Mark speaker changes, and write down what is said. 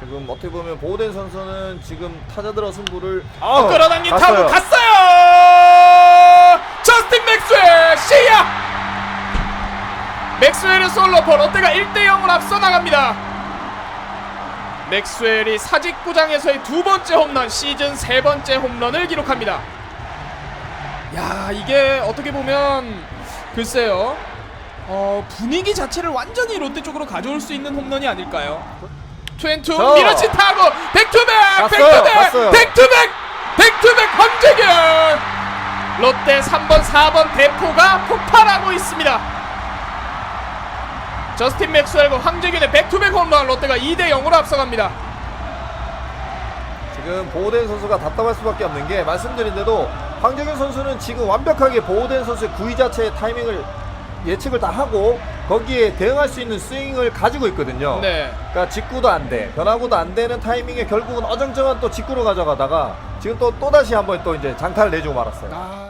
Speaker 1: 지금 어떻게 보면 보호된 선수는 지금 타자들어 승부를
Speaker 2: 어, 끌어당긴
Speaker 1: 갔어요.
Speaker 2: 타구 갔어요. 저스틴 맥스웰 시야. 맥스웰의 솔로포 롯데가 1대 0으로 앞서 나갑니다. 맥스웰이 사직구장에서의 두 번째 홈런, 시즌 세 번째 홈런을 기록합니다. 야, 이게 어떻게 보면 글쎄요. 어, 분위기 자체를 완전히 롯데 쪽으로 가져올 수 있는 홈런이 아닐까요? 투앤투
Speaker 1: 자.
Speaker 2: 밀어친 타고 백투백 백투백
Speaker 1: 갔어요.
Speaker 2: 백투백 백투백 황재균 롯데 3번 4번 대포가 폭발하고 있습니다 저스틴 맥스웰과 황재균의 백투백 홈런 롯데가 2대 0으로 앞서갑니다
Speaker 1: 지금 보호된 선수가 답답할 수밖에 없는 게 말씀드린 대로 황재균 선수는 지금 완벽하게 보호된 선수의 구위 자체의 타이밍을 예측을 다 하고 거기에 대응할 수 있는 스윙을 가지고 있거든요.
Speaker 2: 네
Speaker 1: 그러니까 직구도 안 돼, 변화구도 안 되는 타이밍에 결국은 어정쩡한 또 직구로 가져가다가 지금 또 또 다시 한번 또 이제 장타를 내주고 말았어요.
Speaker 2: 아...